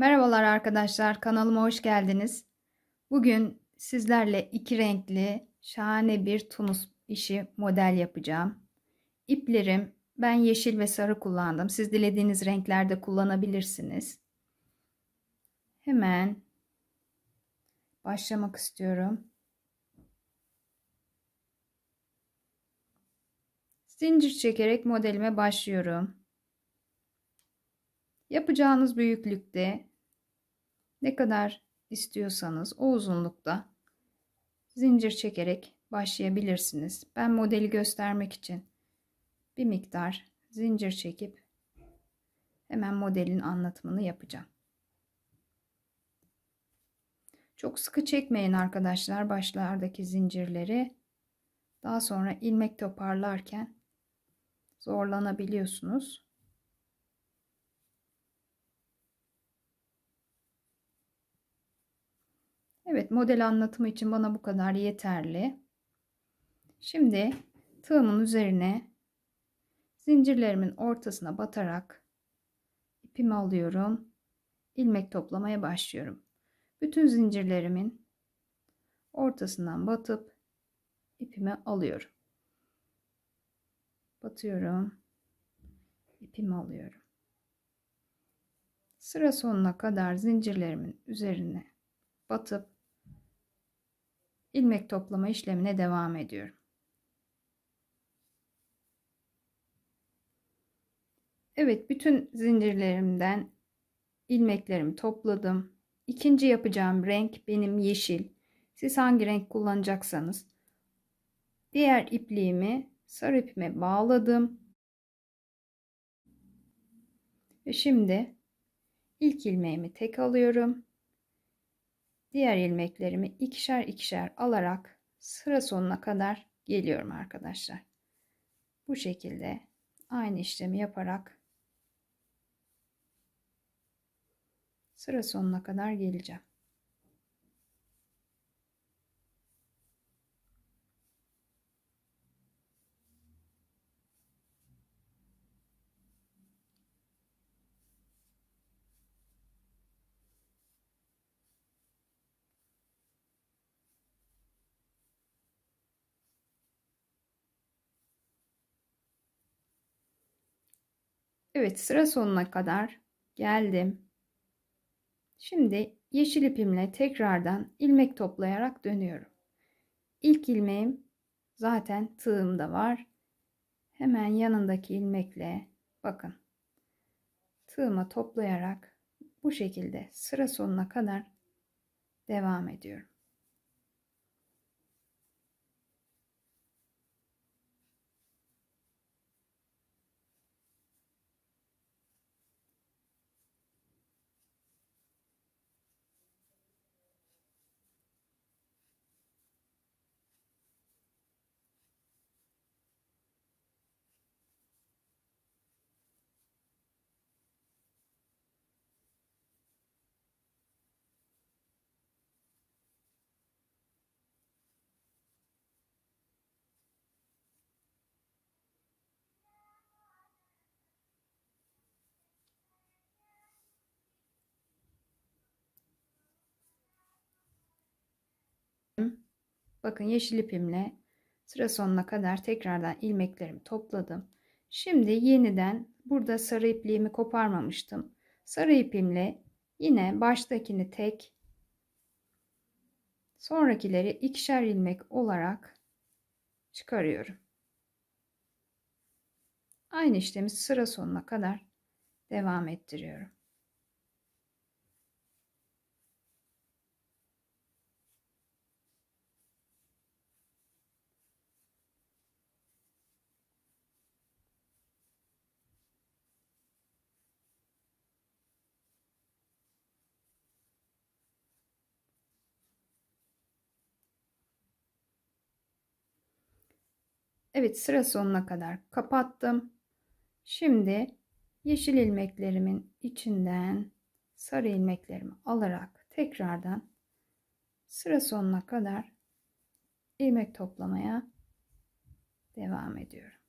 Merhabalar arkadaşlar, kanalıma hoş geldiniz. Bugün sizlerle iki renkli şahane bir tunus işi model yapacağım. İplerim ben yeşil ve sarı kullandım. Siz dilediğiniz renklerde kullanabilirsiniz. Hemen başlamak istiyorum. Zincir çekerek modelime başlıyorum. Yapacağınız büyüklükte ne kadar istiyorsanız o uzunlukta zincir çekerek başlayabilirsiniz. Ben modeli göstermek için bir miktar zincir çekip hemen modelin anlatımını yapacağım. Çok sıkı çekmeyin arkadaşlar başlardaki zincirleri. Daha sonra ilmek toparlarken zorlanabiliyorsunuz. Evet model anlatımı için bana bu kadar yeterli. Şimdi tığımın üzerine zincirlerimin ortasına batarak ipimi alıyorum. ilmek toplamaya başlıyorum. Bütün zincirlerimin ortasından batıp ipimi alıyorum. Batıyorum. ipimi alıyorum. Sıra sonuna kadar zincirlerimin üzerine batıp ilmek toplama işlemine devam ediyorum. Evet bütün zincirlerimden ilmeklerimi topladım. İkinci yapacağım renk benim yeşil. Siz hangi renk kullanacaksanız. Diğer ipliğimi sarı ipime bağladım. Ve şimdi ilk ilmeğimi tek alıyorum. Diğer ilmeklerimi ikişer ikişer alarak sıra sonuna kadar geliyorum arkadaşlar. Bu şekilde aynı işlemi yaparak sıra sonuna kadar geleceğim. Evet sıra sonuna kadar geldim. Şimdi yeşil ipimle tekrardan ilmek toplayarak dönüyorum. İlk ilmeğim zaten tığımda var. Hemen yanındaki ilmekle bakın tığıma toplayarak bu şekilde sıra sonuna kadar devam ediyorum. Bakın yeşil ipimle sıra sonuna kadar tekrardan ilmeklerimi topladım. Şimdi yeniden burada sarı ipliğimi koparmamıştım. Sarı ipimle yine baştakini tek sonrakileri ikişer ilmek olarak çıkarıyorum. Aynı işlemi sıra sonuna kadar devam ettiriyorum. Evet sıra sonuna kadar kapattım. Şimdi yeşil ilmeklerimin içinden sarı ilmeklerimi alarak tekrardan sıra sonuna kadar ilmek toplamaya devam ediyorum.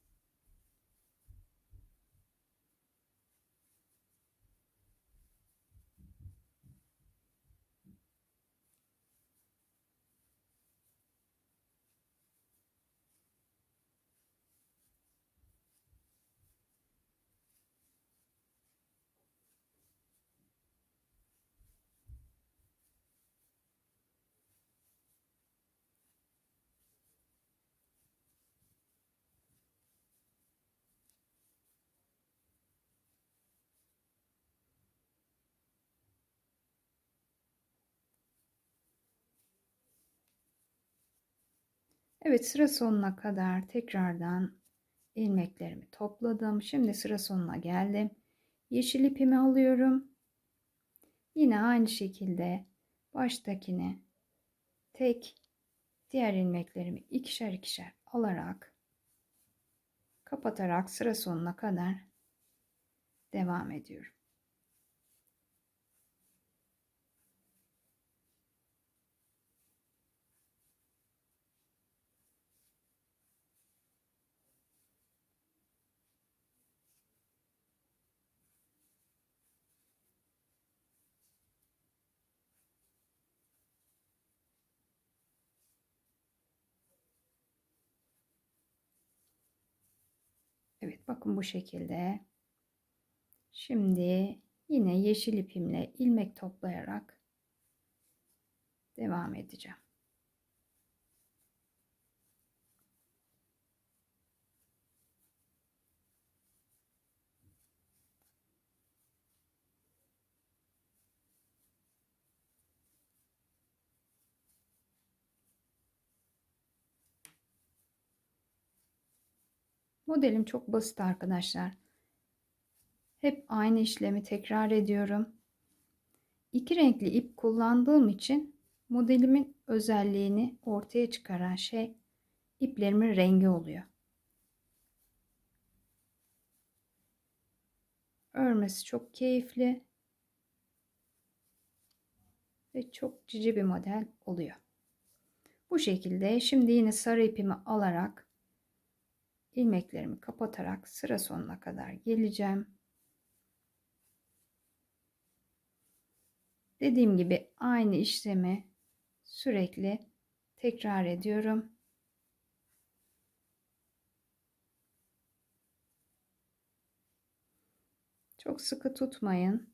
Evet sıra sonuna kadar tekrardan ilmeklerimi topladım. Şimdi sıra sonuna geldim. Yeşil ipimi alıyorum. Yine aynı şekilde baştakini tek diğer ilmeklerimi ikişer ikişer alarak kapatarak sıra sonuna kadar devam ediyorum. Evet bakın bu şekilde. Şimdi yine yeşil ipimle ilmek toplayarak devam edeceğim. Modelim çok basit arkadaşlar. Hep aynı işlemi tekrar ediyorum. İki renkli ip kullandığım için modelimin özelliğini ortaya çıkaran şey iplerimin rengi oluyor. Örmesi çok keyifli ve çok cici bir model oluyor. Bu şekilde şimdi yine sarı ipimi alarak ilmeklerimi kapatarak sıra sonuna kadar geleceğim. Dediğim gibi aynı işlemi sürekli tekrar ediyorum. Çok sıkı tutmayın.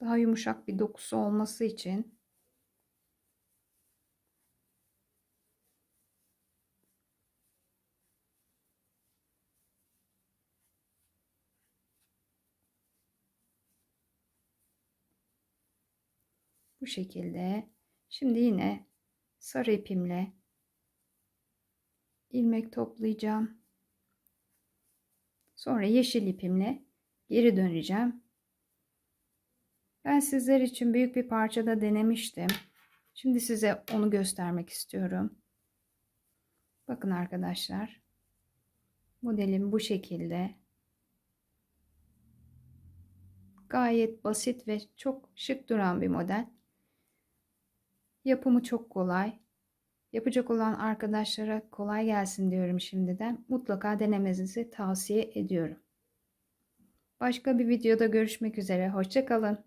Daha yumuşak bir dokusu olması için Bu şekilde. Şimdi yine sarı ipimle ilmek toplayacağım. Sonra yeşil ipimle geri döneceğim. Ben sizler için büyük bir parçada denemiştim. Şimdi size onu göstermek istiyorum. Bakın arkadaşlar. Modelim bu şekilde. Gayet basit ve çok şık duran bir model. Yapımı çok kolay. Yapacak olan arkadaşlara kolay gelsin diyorum şimdiden. Mutlaka denemenizi tavsiye ediyorum. Başka bir videoda görüşmek üzere. Hoşçakalın.